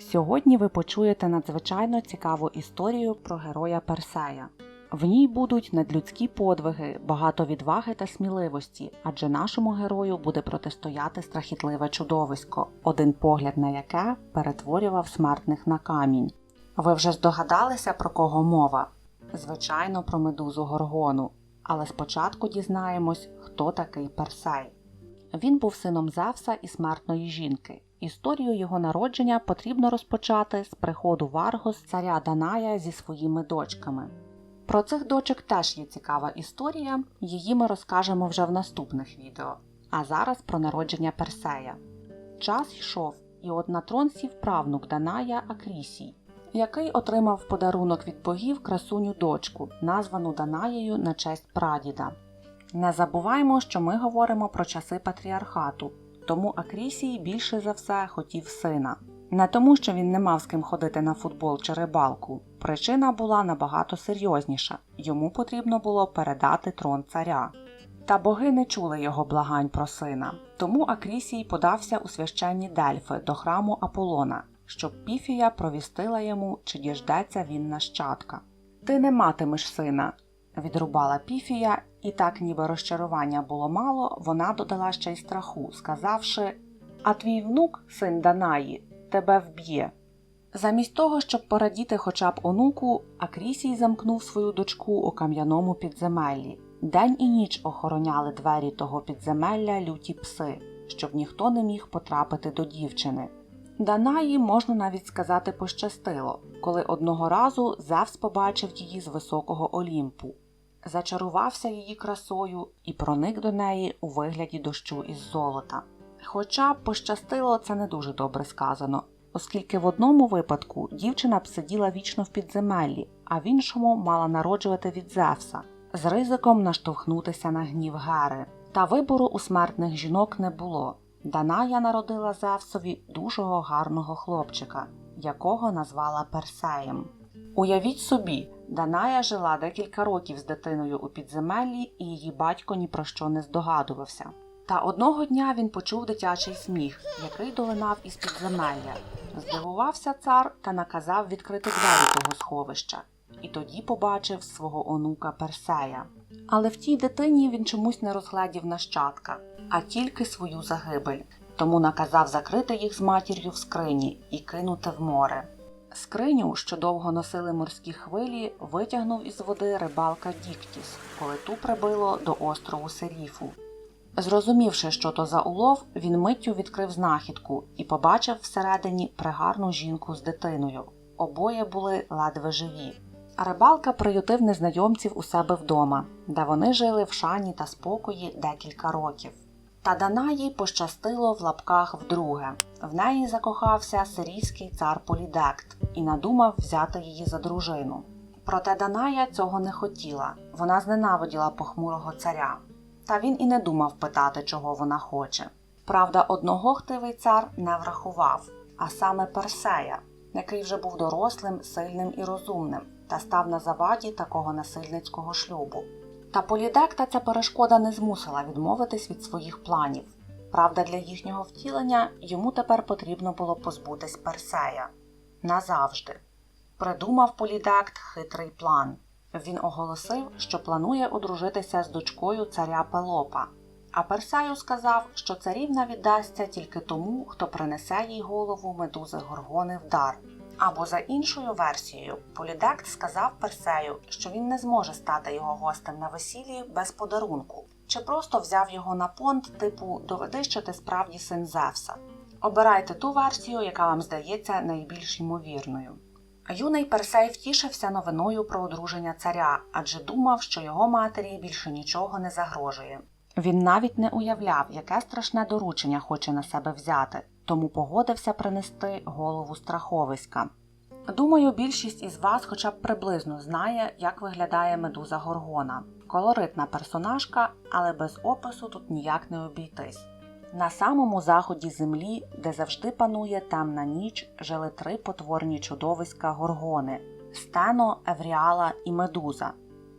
Сьогодні ви почуєте надзвичайно цікаву історію про героя Персея. В ній будуть надлюдські подвиги, багато відваги та сміливості, адже нашому герою буде протистояти страхітливе чудовисько, один погляд на яке перетворював смертних на камінь. Ви вже здогадалися, про кого мова? Звичайно, про медузу Горгону. Але спочатку дізнаємось, хто такий Персей. Він був сином Зевса і смертної жінки. Історію його народження потрібно розпочати з приходу в Аргос царя Даная зі своїми дочками. Про цих дочок теж є цікава історія, її ми розкажемо вже в наступних відео. А зараз про народження Персея. Час йшов, і от на трон сів правнук Даная Акрісій, який отримав подарунок від богів красуню дочку, названу Данаєю на честь прадіда. Не забуваймо, що ми говоримо про часи патріархату, тому Акрісій більше за все хотів сина. Не тому, що він не мав з ким ходити на футбол чи рибалку. Причина була набагато серйозніша йому потрібно було передати трон царя. Та боги не чули його благань про сина, тому Акрісій подався у священні Дельфи до храму Аполлона, щоб Піфія провістила йому, чи діждеться він нащадка. Ти не матимеш сина, відрубала Піфія, і так, ніби розчарування було мало, вона додала ще й страху, сказавши А твій внук, син Данаї, тебе вб'є. Замість того, щоб порадіти хоча б онуку, Акрісій замкнув свою дочку у кам'яному підземеллі. День і ніч охороняли двері того підземелля люті пси, щоб ніхто не міг потрапити до дівчини. Данаї, можна навіть сказати, пощастило, коли одного разу Зевс побачив її з високого Олімпу, зачарувався її красою і проник до неї у вигляді дощу із золота. Хоча пощастило це не дуже добре сказано, оскільки в одному випадку дівчина б сиділа вічно в підземеллі, а в іншому мала народжувати від Зевса, з ризиком наштовхнутися на гнів Гери. Та вибору у смертних жінок не було. Даная народила Зевсові дужого гарного хлопчика, якого назвала Персеєм. Уявіть собі, Даная жила декілька років з дитиною у підземеллі, і її батько ні про що не здогадувався. Та одного дня він почув дитячий сміх, який долинав із підземелля. Здивувався цар та наказав відкрити двері того сховища, і тоді побачив свого онука Персея. Але в тій дитині він чомусь не розглядів нащадка, а тільки свою загибель, тому наказав закрити їх з матір'ю в скрині і кинути в море. Скриню, що довго носили морські хвилі, витягнув із води рибалка Діктіс, коли ту прибило до острову Серіфу. Зрозумівши, що то за улов, він миттю відкрив знахідку і побачив всередині пригарну жінку з дитиною. Обоє були ледве живі. Рибалка приютив незнайомців у себе вдома, де вони жили в шані та спокої декілька років. Та Данаї пощастило в лапках вдруге. В неї закохався сирійський цар Полідект і надумав взяти її за дружину. Проте Даная цього не хотіла, вона зненавиділа похмурого царя. Та він і не думав питати, чого вона хоче. Правда, одного хтивий цар не врахував, а саме Персея, який вже був дорослим, сильним і розумним, та став на заваді такого насильницького шлюбу. Та полідекта ця перешкода не змусила відмовитись від своїх планів. Правда, для їхнього втілення йому тепер потрібно було позбутись Персея назавжди. Придумав полідект хитрий план. Він оголосив, що планує одружитися з дочкою царя Пелопа, а Персею сказав, що царівна віддасться тільки тому, хто принесе їй голову медузи Горгони в дар. Або за іншою версією, Полідект сказав Персею, що він не зможе стати його гостем на весіллі без подарунку, чи просто взяв його на понт, типу доведи, що ти справді син Зевса. Обирайте ту версію, яка вам здається найбільш ймовірною. Юний Персей втішився новиною про одруження царя, адже думав, що його матері більше нічого не загрожує. Він навіть не уявляв, яке страшне доручення хоче на себе взяти, тому погодився принести голову страховиська. Думаю, більшість із вас хоча б приблизно знає, як виглядає медуза Горгона. Колоритна персонажка, але без опису тут ніяк не обійтись. На самому заході землі, де завжди панує темна ніч, жили три потворні чудовиська горгони стено, Евріала і Медуза.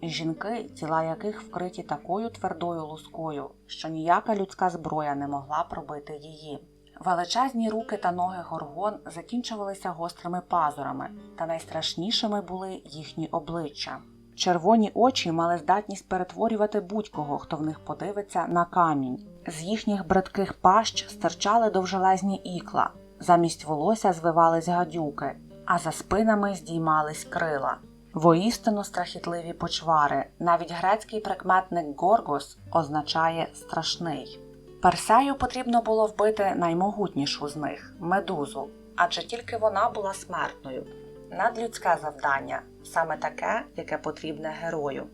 Жінки, тіла яких вкриті такою твердою лускою, що ніяка людська зброя не могла пробити її. Величезні руки та ноги горгон закінчувалися гострими пазурами, та найстрашнішими були їхні обличчя. Червоні очі мали здатність перетворювати будь-кого, хто в них подивиться на камінь. З їхніх бридких пащ стирчали довжелезні ікла, замість волосся звивались гадюки, а за спинами здіймались крила. Воістину страхітливі почвари. Навіть грецький прикметник горгос означає страшний. Персею потрібно було вбити наймогутнішу з них медузу, адже тільки вона була смертною. Надлюдське завдання, саме таке, яке потрібне герою.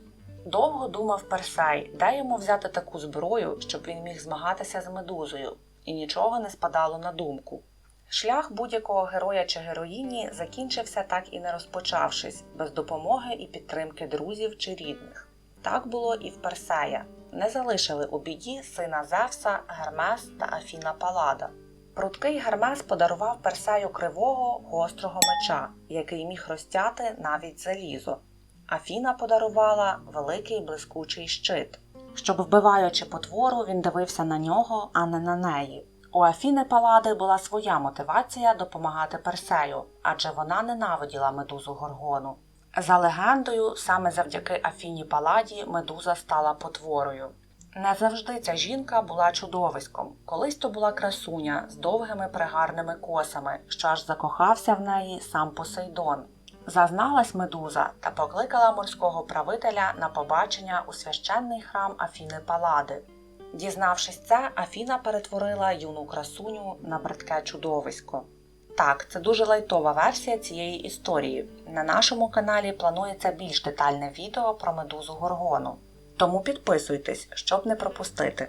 Довго думав Персей, де йому взяти таку зброю, щоб він міг змагатися з медузою, і нічого не спадало на думку. Шлях будь-якого героя чи героїні закінчився так і не розпочавшись, без допомоги і підтримки друзів чи рідних. Так було і в Персея. Не залишили у біді сина Зевса, Гермес та Афіна Палада. Прудкий Гермес подарував Персею кривого гострого меча, який міг розтяти навіть залізо. Афіна подарувала великий блискучий щит. Щоб, вбиваючи потвору, він дивився на нього, а не на неї. У Афіни Палади була своя мотивація допомагати Персею, адже вона ненавиділа медузу Горгону. За легендою, саме завдяки Афіні Паладі медуза стала потворою. Не завжди ця жінка була чудовиськом. Колись то була красуня з довгими пригарними косами, що аж закохався в неї сам Посейдон. Зазналась медуза та покликала морського правителя на побачення у священний храм Афіни Палади. Дізнавшись це, Афіна перетворила юну красуню на бридке чудовисько. Так, це дуже лайтова версія цієї історії. На нашому каналі планується більш детальне відео про медузу Горгону. Тому підписуйтесь, щоб не пропустити.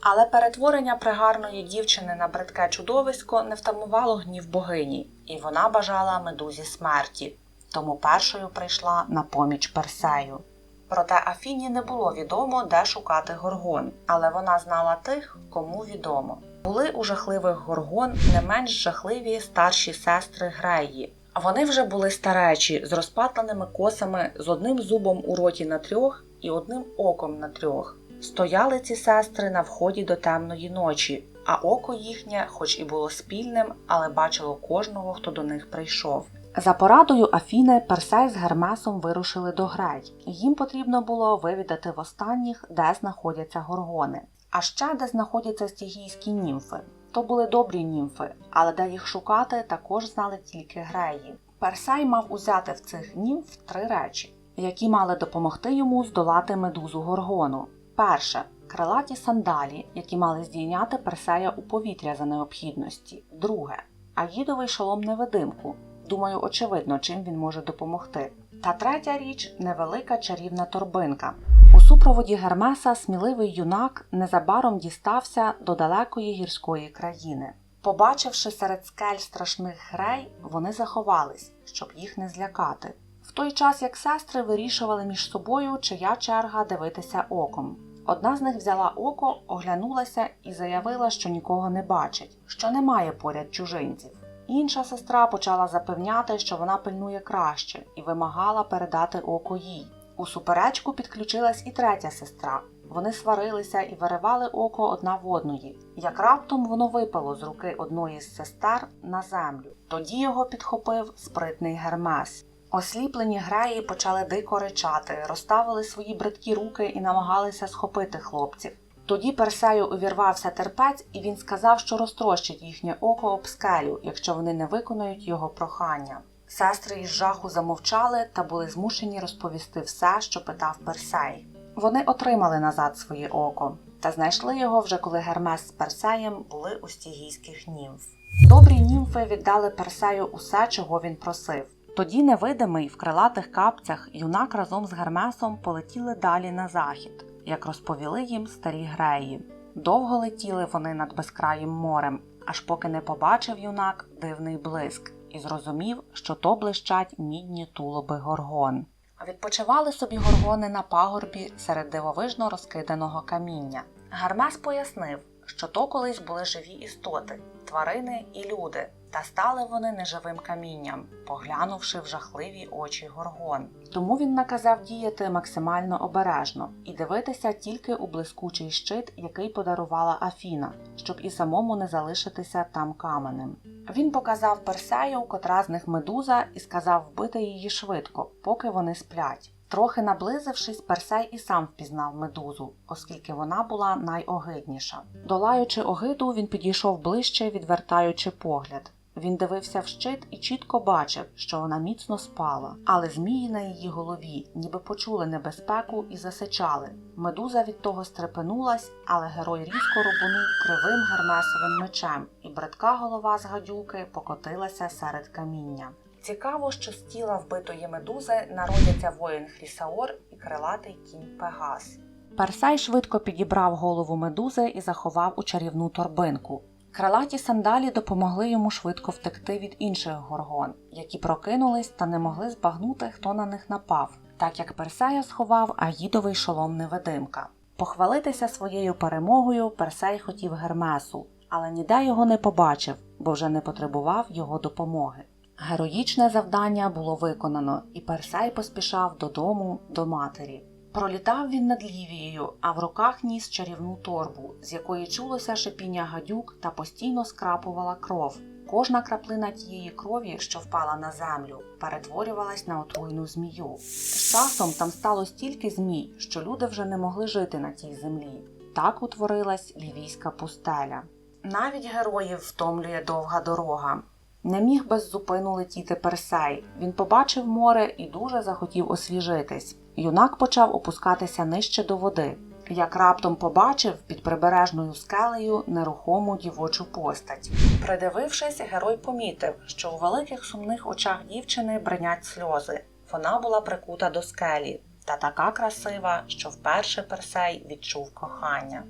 Але перетворення пригарної дівчини на бридке чудовисько не втамувало гнів богині, і вона бажала медузі смерті, тому першою прийшла на поміч Персею. Проте Афіні не було відомо, де шукати горгон, але вона знала тих, кому відомо. Були у жахливих горгон не менш жахливі старші сестри Греї. Вони вже були старечі, з розпатленими косами, з одним зубом у роті на трьох і одним оком на трьох. Стояли ці сестри на вході до темної ночі, а око їхнє, хоч і було спільним, але бачило кожного, хто до них прийшов. За порадою Афіни Персей з Гермесом вирушили до Грей. Їм потрібно було вивідати в останніх, де знаходяться горгони, а ще де знаходяться стігійські німфи. То були добрі німфи, але де їх шукати, також знали тільки греї. Персей мав узяти в цих німф три речі, які мали допомогти йому здолати медузу горгону. Перше крилаті сандалі, які мали здійняти Персея у повітря за необхідності. Друге аїдовий шолом невидимку. Думаю, очевидно, чим він може допомогти. Та третя річ невелика чарівна торбинка. У супроводі Гермеса сміливий юнак незабаром дістався до далекої гірської країни. Побачивши серед скель страшних грей, вони заховались, щоб їх не злякати. В той час як сестри вирішували між собою, чия черга дивитися оком. Одна з них взяла око, оглянулася і заявила, що нікого не бачить, що немає поряд чужинців. Інша сестра почала запевняти, що вона пильнує краще, і вимагала передати око їй. У суперечку підключилась і третя сестра. Вони сварилися і виривали око одна в одної. Як раптом воно випало з руки одної з сестер на землю. Тоді його підхопив спритний Гермес. Осліплені греї почали дико ричати, розставили свої бридкі руки і намагалися схопити хлопців. Тоді Персею увірвався терпець, і він сказав, що розтрощить їхнє око об скелю, якщо вони не виконають його прохання. Сестри із жаху замовчали та були змушені розповісти все, що питав Персей. Вони отримали назад своє око та знайшли його вже коли Гермес з Персеєм були у стігійських німф. Добрі німфи віддали Персею усе, чого він просив. Тоді невидимий в крилатих капцях юнак разом з Гермесом полетіли далі на захід, як розповіли їм старі греї. Довго летіли вони над безкраїм морем, аж поки не побачив юнак дивний блиск і зрозумів, що то блищать мідні тулуби горгон. Відпочивали собі горгони на пагорбі серед дивовижно розкиданого каміння. Гермес пояснив, що то колись були живі істоти, тварини і люди, та стали вони неживим камінням, поглянувши в жахливі очі горгон. Тому він наказав діяти максимально обережно і дивитися тільки у блискучий щит, який подарувала Афіна, щоб і самому не залишитися там каменем. Він показав Персею, котра з них медуза, і сказав вбити її швидко, поки вони сплять. Трохи наблизившись, Персей і сам впізнав медузу, оскільки вона була найогидніша. Долаючи огиду, він підійшов ближче, відвертаючи погляд. Він дивився в щит і чітко бачив, що вона міцно спала, але змії на її голові ніби почули небезпеку і засичали. Медуза від того стрепенулась, але герой різко рубанув кривим гермесовим мечем, і бридка голова з гадюки покотилася серед каміння. Цікаво, що з тіла вбитої медузи народяться воїн Хрісаор і крилатий кінь Пегас. Персей швидко підібрав голову медузи і заховав у чарівну торбинку. Крилаті сандалі допомогли йому швидко втекти від інших горгон, які прокинулись та не могли збагнути, хто на них напав, так як Персея сховав аїдовий шолом невидимка. Похвалитися своєю перемогою Персей хотів Гермесу, але ніде його не побачив, бо вже не потребував його допомоги. Героїчне завдання було виконано, і Персей поспішав додому до матері. Пролітав він над Лівією, а в руках ніс чарівну торбу, з якої чулося шипіння гадюк та постійно скрапувала кров. Кожна краплина тієї крові, що впала на землю, перетворювалась на отруйну змію. З часом там стало стільки змій, що люди вже не могли жити на тій землі. Так утворилась лівійська пустеля. Навіть героїв втомлює довга дорога. Не міг без зупину летіти Персей. Він побачив море і дуже захотів освіжитись. Юнак почав опускатися нижче до води. Як раптом побачив під прибережною скелею нерухому дівочу постать. Придивившись, герой помітив, що у великих сумних очах дівчини бринять сльози. Вона була прикута до скелі та така красива, що вперше Персей відчув кохання.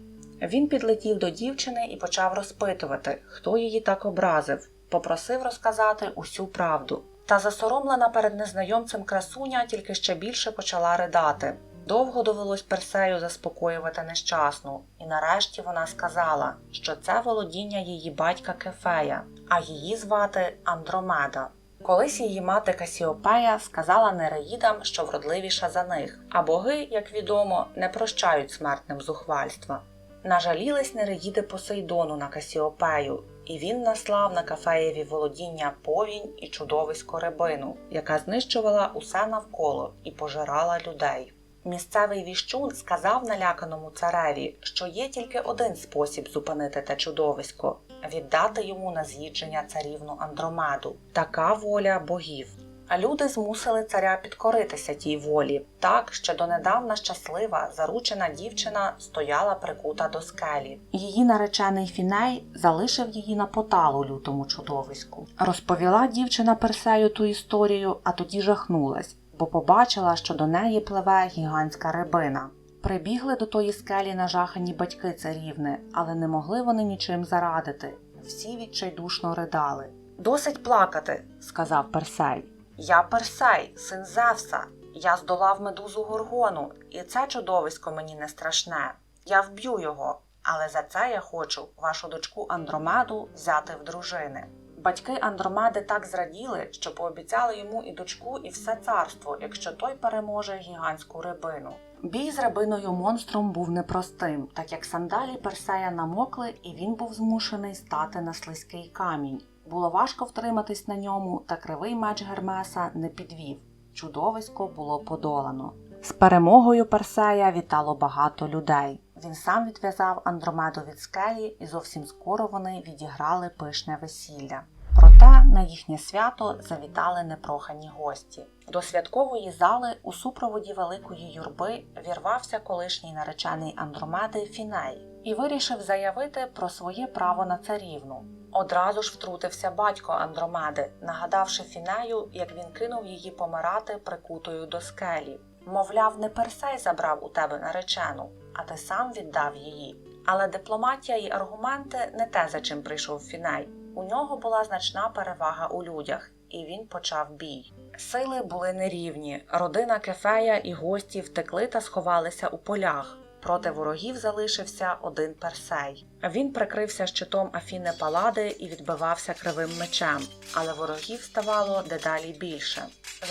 Він підлетів до дівчини і почав розпитувати, хто її так образив. Попросив розказати усю правду. Та засоромлена перед незнайомцем красуня тільки ще більше почала ридати. Довго довелось Персею заспокоювати нещасну, і нарешті вона сказала, що це володіння її батька Кефея, а її звати Андромеда. Колись її мати Касіопея сказала нереїдам, що вродливіша за них, а боги, як відомо, не прощають смертним зухвальства. Нажалілись нереїди Посейдону на Касіопею, і він наслав на Кафеєві володіння повінь і чудовисько рибину, яка знищувала усе навколо і пожирала людей. Місцевий віщун сказав наляканому цареві, що є тільки один спосіб зупинити те чудовисько віддати йому на з'їдження царівну Андромеду. Така воля богів. А люди змусили царя підкоритися тій волі. Так ще донедавна щаслива, заручена дівчина стояла прикута до скелі. Її наречений Фіней залишив її на поталу лютому чудовиську. Розповіла дівчина Персею ту історію, а тоді жахнулась, бо побачила, що до неї пливе гігантська рибина. Прибігли до тої скелі нажахані батьки царівни, але не могли вони нічим зарадити. Всі відчайдушно ридали. Досить плакати, сказав Персей. Я Персей, син Зевса. Я здолав медузу горгону, і це чудовисько мені не страшне. Я вб'ю його, але за це я хочу вашу дочку Андромеду взяти в дружини. Батьки Андромеди так зраділи, що пообіцяли йому і дочку, і все царство, якщо той переможе гігантську рибину. Бій з рибиною монстром був непростим, так як сандалі Персея намокли, і він був змушений стати на слизький камінь. Було важко втриматись на ньому, та кривий меч Гермеса не підвів. Чудовисько було подолано. З перемогою Персея вітало багато людей. Він сам відв'язав Андромеду від скелі, і зовсім скоро вони відіграли пишне весілля. Проте на їхнє свято завітали непрохані гості. До святкової зали у супроводі великої юрби вірвався колишній наречений Андромеди Фіней і вирішив заявити про своє право на царівну. Одразу ж втрутився батько Андромеди, нагадавши Фінею, як він кинув її помирати прикутою до скелі. Мовляв, не Персей забрав у тебе наречену, а ти сам віддав її. Але дипломатія і аргументи не те, за чим прийшов Фіней. У нього була значна перевага у людях, і він почав бій. Сили були нерівні. Родина Кефея і гості втекли та сховалися у полях. Проти ворогів залишився один Персей. Він прикрився щитом Афіни Палади і відбивався кривим мечем, але ворогів ставало дедалі більше.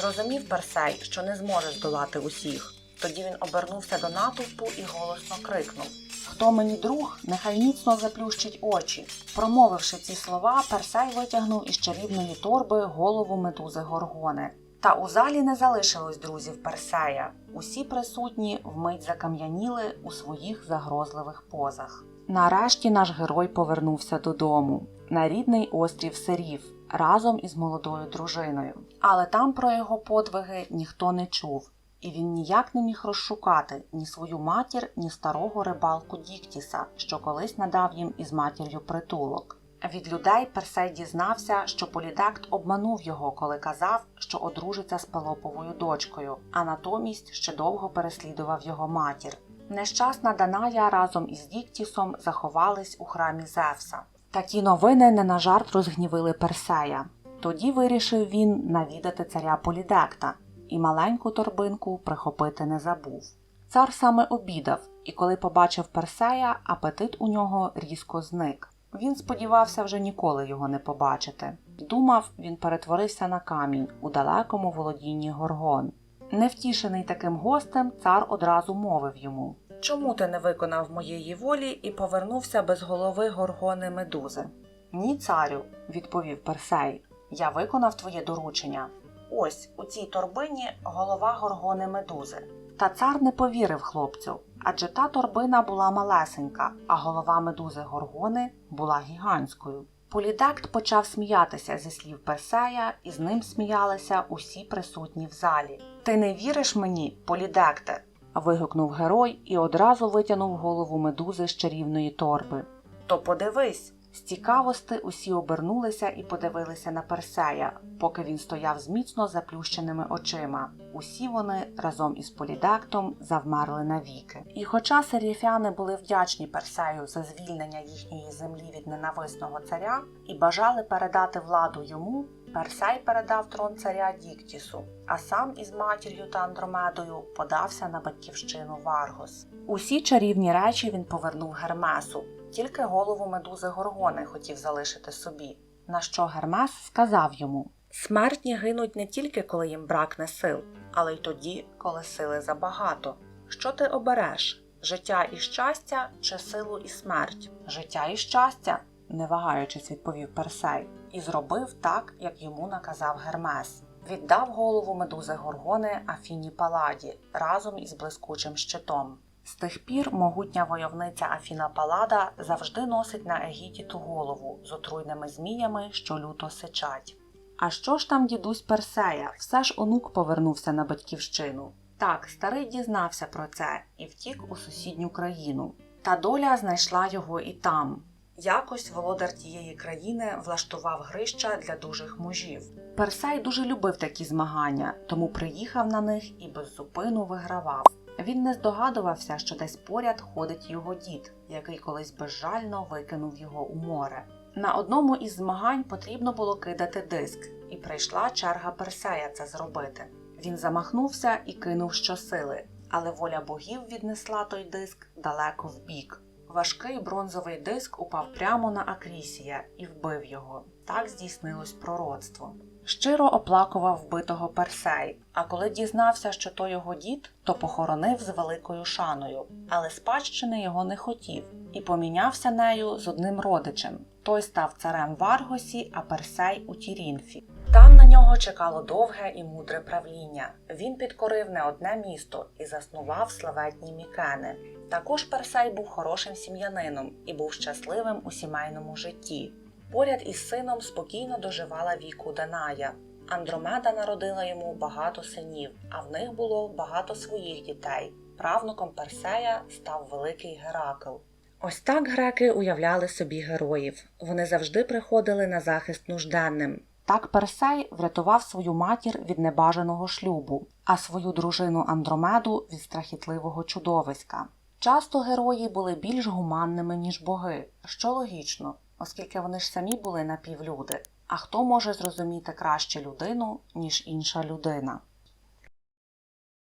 Зрозумів Персей, що не зможе здолати усіх. Тоді він обернувся до натовпу і голосно крикнув: Хто мені друг, нехай міцно заплющить очі. Промовивши ці слова, Персей витягнув із чарівної торби голову медузи Горгони. Та у залі не залишилось друзів Персея. Усі присутні вмить закам'яніли у своїх загрозливих позах. Нарешті наш герой повернувся додому на рідний острів Сирів разом із молодою дружиною. Але там про його подвиги ніхто не чув, і він ніяк не міг розшукати ні свою матір, ні старого рибалку Діктіса, що колись надав їм із матір'ю притулок. Від людей Персей дізнався, що Полідект обманув його, коли казав, що одружиться з Пелоповою дочкою, а натомість ще довго переслідував його матір. Нещасна Даная разом із Діктісом заховались у храмі Зевса. Такі новини не на жарт розгнівили Персея. Тоді вирішив він навідати царя Полідекта і маленьку торбинку прихопити не забув. Цар саме обідав, і коли побачив Персея, апетит у нього різко зник. Він сподівався вже ніколи його не побачити. Думав, він перетворився на камінь у далекому володінні горгон. Невтішений таким гостем, цар одразу мовив йому Чому ти не виконав моєї волі і повернувся без голови горгони медузи? Ні, царю, відповів Персей. Я виконав твоє доручення. Ось у цій торбині голова горгони медузи. Та цар не повірив хлопцю, адже та торбина була малесенька, а голова медузи горгони була гігантською. Полідект почав сміятися зі слів Персея, і з ним сміялися усі присутні в залі. Ти не віриш мені, полідекте? вигукнув герой і одразу витягнув голову медузи з чарівної торби. То подивись. З цікавости усі обернулися і подивилися на Персея, поки він стояв з міцно заплющеними очима. Усі вони разом із полідактом завмерли навіки. І хоча серіфяни були вдячні Персею за звільнення їхньої землі від ненависного царя і бажали передати владу йому, Персей передав трон царя Діктісу, а сам із матір'ю та Андромедою подався на батьківщину Варгос. Усі чарівні речі він повернув Гермесу, тільки голову медузи Горгони хотів залишити собі. На що Гермес сказав йому: Смертні гинуть не тільки коли їм бракне сил, але й тоді, коли сили забагато. Що ти обереш? Життя і щастя чи силу і смерть? Життя і щастя, не вагаючись, відповів Персей, і зробив так, як йому наказав Гермес. Віддав голову медузи Горгони Афіні Паладі разом із блискучим щитом. З тих пір могутня войовниця Афіна Палада завжди носить на егіді ту голову з отруйними зміями, що люто сичать. А що ж там дідусь Персея? Все ж онук повернувся на батьківщину. Так, старий дізнався про це і втік у сусідню країну. Та доля знайшла його і там. Якось володар тієї країни влаштував грища для дужих мужів. Персей дуже любив такі змагання, тому приїхав на них і без зупину вигравав. Він не здогадувався, що десь поряд ходить його дід, який колись безжально викинув його у море. На одному із змагань потрібно було кидати диск, і прийшла черга Персея це зробити. Він замахнувся і кинув щосили, але воля богів віднесла той диск далеко вбік. Важкий бронзовий диск упав прямо на Акрісія і вбив його. Так здійснилось пророцтво. Щиро оплакував вбитого Персей, а коли дізнався, що то його дід, то похоронив з великою шаною, але спадщини його не хотів і помінявся нею з одним родичем. Той став царем в Аргосі, а Персей у Тірінфі. Там на нього чекало довге і мудре правління. Він підкорив не одне місто і заснував славетні мікени. Також Персей був хорошим сім'янином і був щасливим у сімейному житті. Поряд із сином спокійно доживала віку Даная. Андромеда народила йому багато синів, а в них було багато своїх дітей. Правнуком Персея став великий Геракл. Ось так греки уявляли собі героїв. Вони завжди приходили на захист нужденним. Так Персей врятував свою матір від небажаного шлюбу, а свою дружину Андромеду від страхітливого чудовиська. Часто герої були більш гуманними, ніж боги, що логічно, оскільки вони ж самі були напівлюди. А хто може зрозуміти краще людину, ніж інша людина?